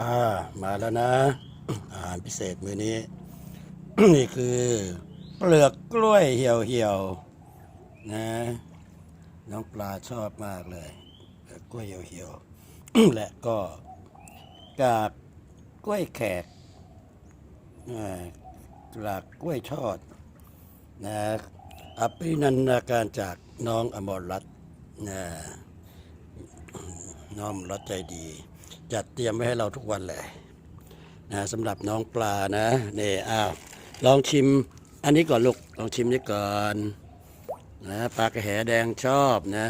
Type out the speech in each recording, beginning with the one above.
อ่ามาแล้วนะ อาหารพิเศษมื้อนี้ นี่คือ เปลือกกล้วยเหี่ยวเหี่ยวๆนะ น้องปลาชอบมากเลยเปลือกกล้วยเหี่ยวเหี่ยวๆและก็กากกล้วยแขกอ่ากากกล้วยทอดนะอภินันนาการจากน้องอมรรัตน์นะน้อมรัดใจดี จัดเตรียมไว้ให้เราทุกวันเลยนะสำหรับน้องปลานะนี่อ้าวลองชิมอันนี้ก่อนลูกลองชิมนี้ก่อนนะปลากระแหแดงชอบนะ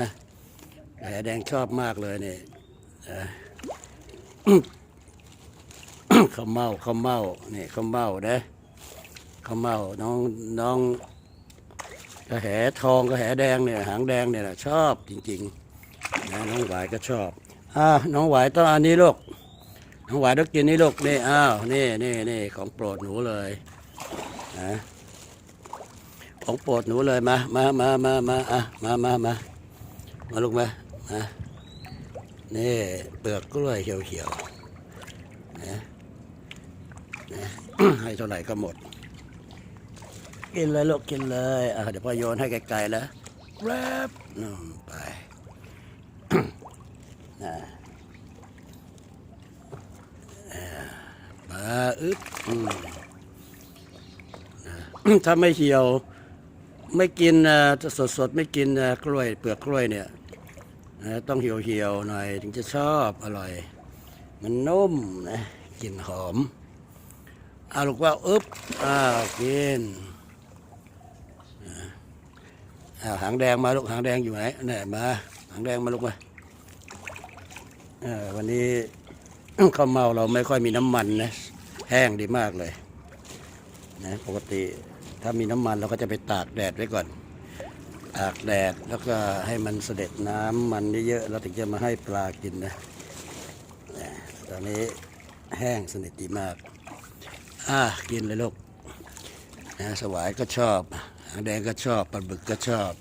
กระแหแดงชอบมากเลยนี่นะข้าวเมาข้าวเมานี่ข้าวเมานะข้าวเมาน้องน้องกระแหทองกระแหแดงเนี่ยหางแดงเนี่ยนะชอบจริงๆนะน้องหวายก็ชอบ อ่าน้องหวายต้องอันนี้ลูกน้องหวายต้องกินนี่ลูกนี่อ้าวนี่นี่นี่ของโปรดหนูเลยนะของโปรดหนูเลยมามามามามาอะมามามามาลูกมามานี่เปลือกกล้วยเขียวๆนะนะให้เท่าไหร่ก็หมด กินเลยลูกกินเลยอะเดี๋ยวพ่อโยนให้ไกลๆแล้วแรบนู่นไป มาอึ๊บถ้าไม่เหี่ยว ไม่กินสดสดไม่กินกล้วยเปลือกกล้วยเนี่ยต้องเหี่ยวเหี่ยวๆหน่อยถึงจะชอบอร่อย มันนุ่มนะกลิ่นหอมเอาลูกว่าอึ๊บอ้าวกินอ่าอ้าวหางแดงมาลูกหางแดงอยู่ไหนเนี่ยมาหางแดงมาลูกมา วันนี้ข้าวเมาเราไม่ค่อยมีน้ำมันนะ แห้งดีมากเลยนะปกติถ้ามีน้ำมันเราก็จะไปตากแดดไว้ก่อน ตากแดดแล้วก็ให้มันเสด็จน้ำมันเยอะๆเราถึงจะมาให้ปลากินนะตอนนี้แห้งสนิทดีมาก อะกินเลยลูกนะสวายก็ชอบหางแดงก็ชอบปลาบึกก็ชอบ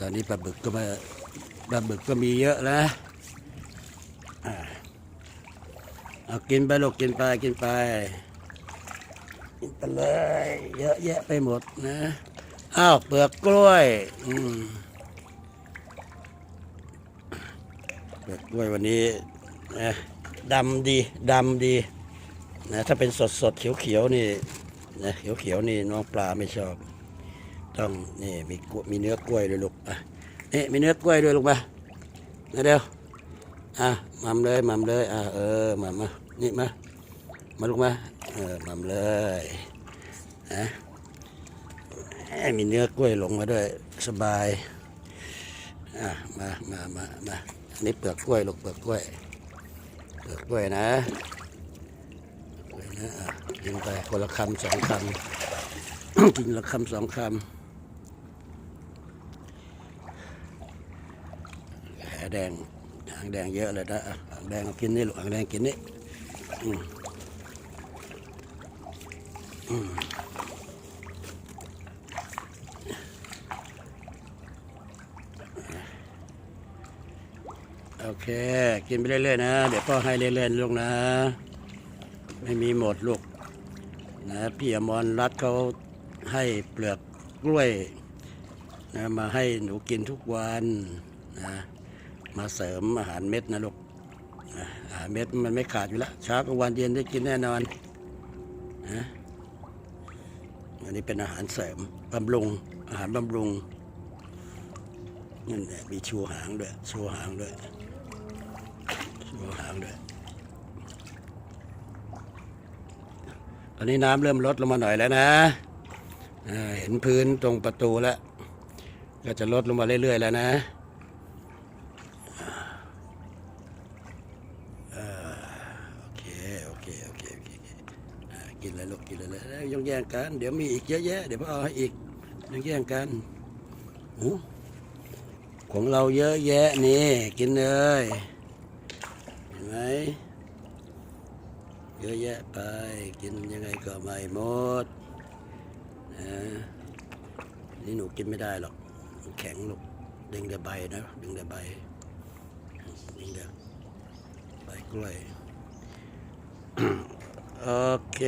ตอนนี้ปลาบึกก็มาปลาบึกก็มีเยอะแล้ว เอากินไปลูกกินไปกินไปกินไปเลย เยอะแยะไปหมดนะอ้าวเปลือกกล้วยอืเปลือกกล้วยวันนี้นะดำดีดำดีนะถ้าเป็นสดสดเขียวเขียวนี่นะเขียวเขียวนี่น้องปลาไม่ชอบ ต้องนี่มีมีเนื้อกล้วยด้วยลูกอะนี่มีเนื้อกล้วยด้วยลูกมาเดี๋ยวอะมัมเลยมัมเลยอะเออมัมมา นี่มา มาลูกมา เออมัมเลยนะมีเนื้อกล้วยหลงมาด้วยสบาย อะ มามามามาอันนี้เปลือกกล้วยลูกเปลือกกล้วย เปลือกกล้วยนะกล้วยนะอะกินไปคนละคำสองคำกินละคำสองคำแหแดงหางแดงเยอะเลยนะหางแดงกินนี่ลูกหางแดงกินนี่ โอเค กินไปเรื่อยๆนะ เดี๋ยวพ่อให้เล่นๆลูกนะ ไม่มีหมดลูกนะพี่อมรรัตเขาให้เปลือกกล้วยนะมาให้หนูกินทุกวันนะมาเสริมอาหารเม็ดนะลูก เม็ดมันไม่ขาดอยู่แล้วเช้ากลางวันเย็นได้กินแน่นอนนะอันนี้เป็นอาหารเสริมบำรุง อาหารบำรุงนี่แหละมีชูหางด้วยชูหางด้วยชูหางด้วยตอนนี้น้ำเริ่มลดลงมาหน่อยแล้วนะเห็นพื้นตรงประตูแล้ว ก็จะลดลงมาเรื่อยๆแล้วนะ โอเค โอเค โอเค โอเคอ่า กินเลยลูกกินเลยเลยยยังแย่งกัน เดี๋ยวมีอีกเยอะแยะเดี๋ยวพ่อเอาให้อีกยังแย่งกันหูของเราเยอะแยะนี่กินเลยเห็นไหมเยอะแยะไปกินยังไงก็ไม่หมดนะนี่หนูกินไม่ได้หรอกแข็งลูกดึงแต่ใบนะดึงแต่ใบดึงแต่ใบกล้วย โอเค